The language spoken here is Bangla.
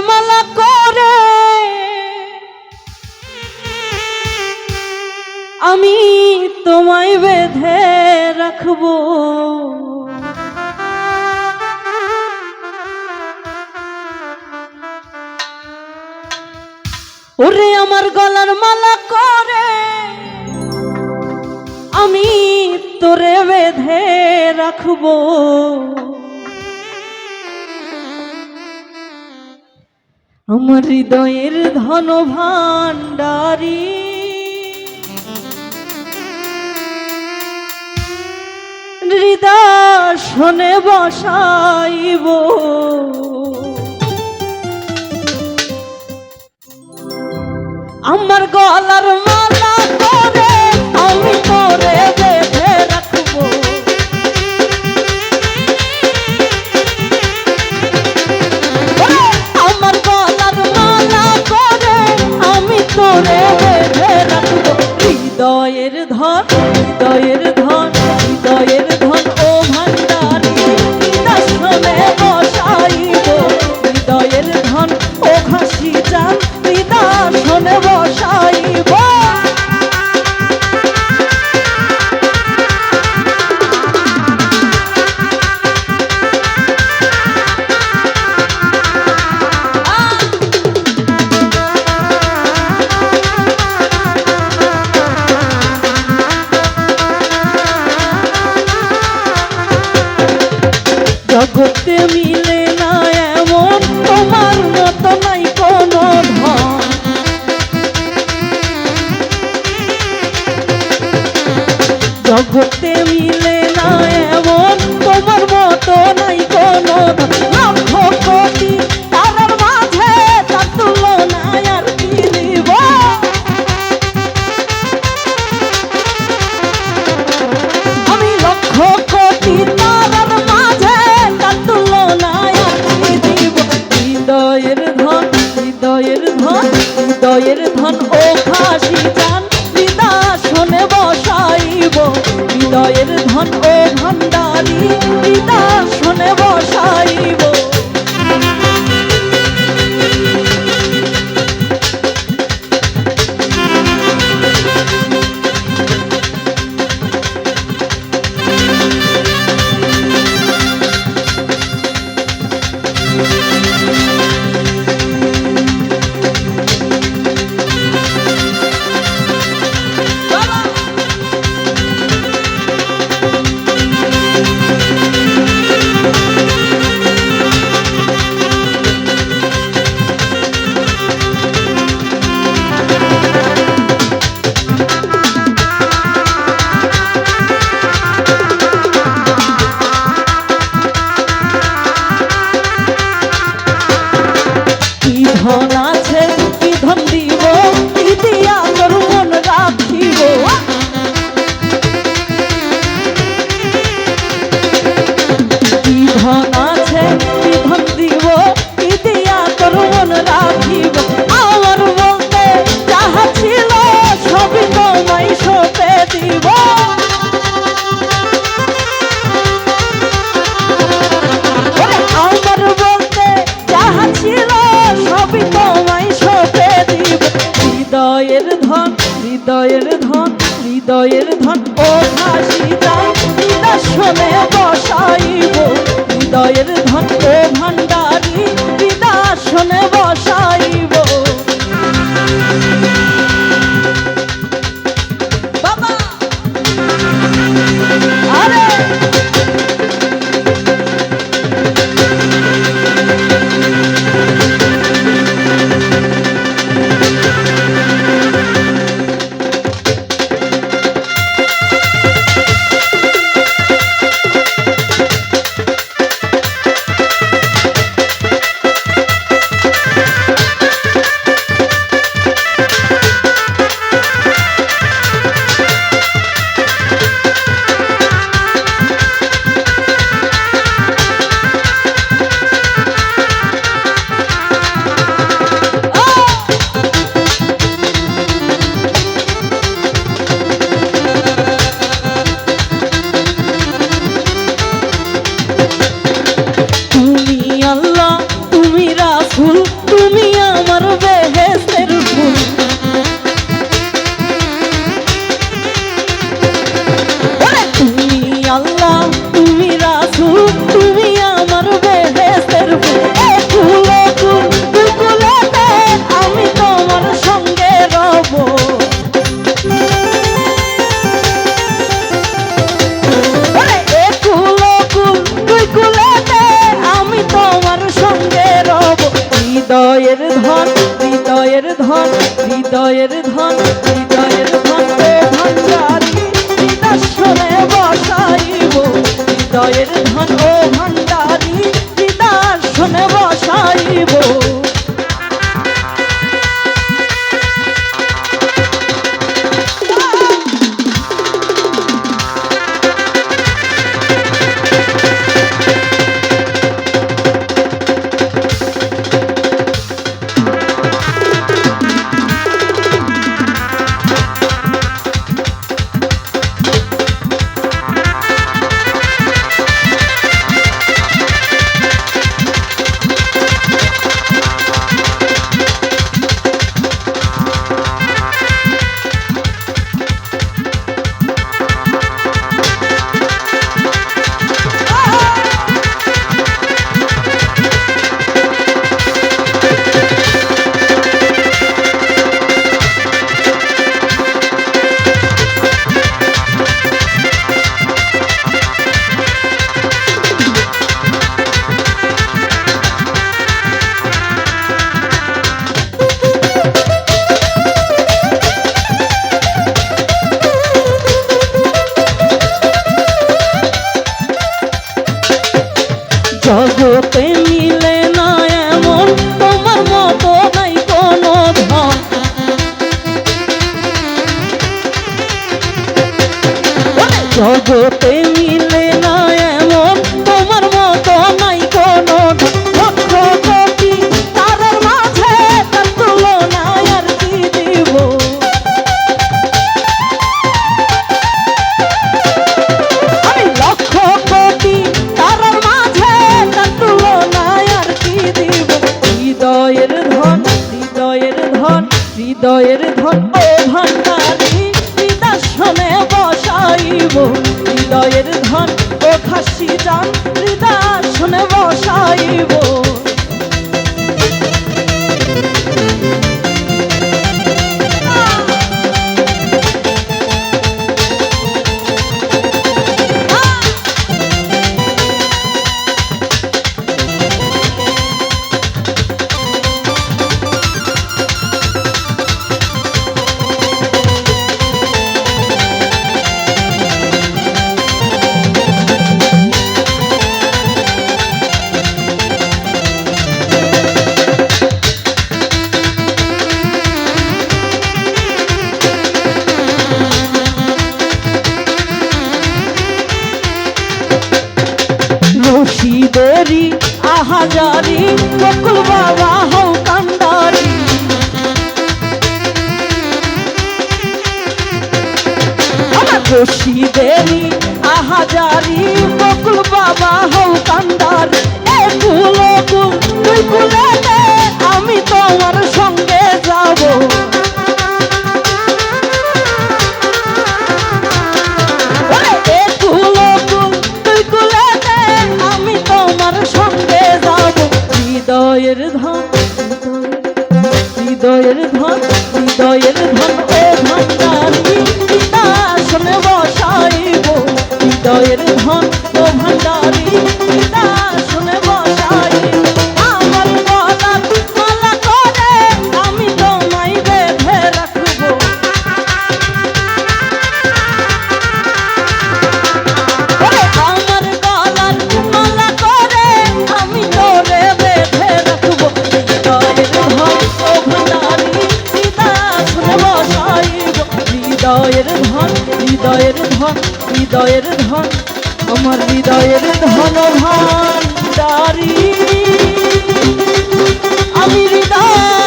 মালা করে। আমি তোমায় বেঁধে রাখব। ওরে আমার গলার মালা করে। আমি তোরে বেঁধে রাখব। আমার হৃদয়ের ধন ভান্ডারি হৃদাসনে বসাইব। আমার গলার মাল দেখতে মিলে না এমন তোমার মতো নাই কোনো ধন। জগতে মিলে না এমন তোমার মতো নাই কোনো ধন। হৃদয়ের ধন ও ভাসিতা নিদাসনে বসাইব। হৃদয়ের ধন ও Mm-hmm. হৃদয়ের ধন হৃদয়ের ধনে ভান্ডারি হৃদস্বরে বসাইব। হৃদয়ের ধন ও ভান্ডারি হৃদর্শনে বসাইব। জগতে মি যাইব দেরি আহাজারি বকুল বাবা হও কান্দারি আমার খুশি দেরি আহাজারি বকুল বাবা হও কান্দারি ভক্ত হৃদয়ের ধন হৃদয়ের ধন হৃদয়ের ধন আমার হৃদয়ের ধন ভান্ডারি। আমি হৃদয়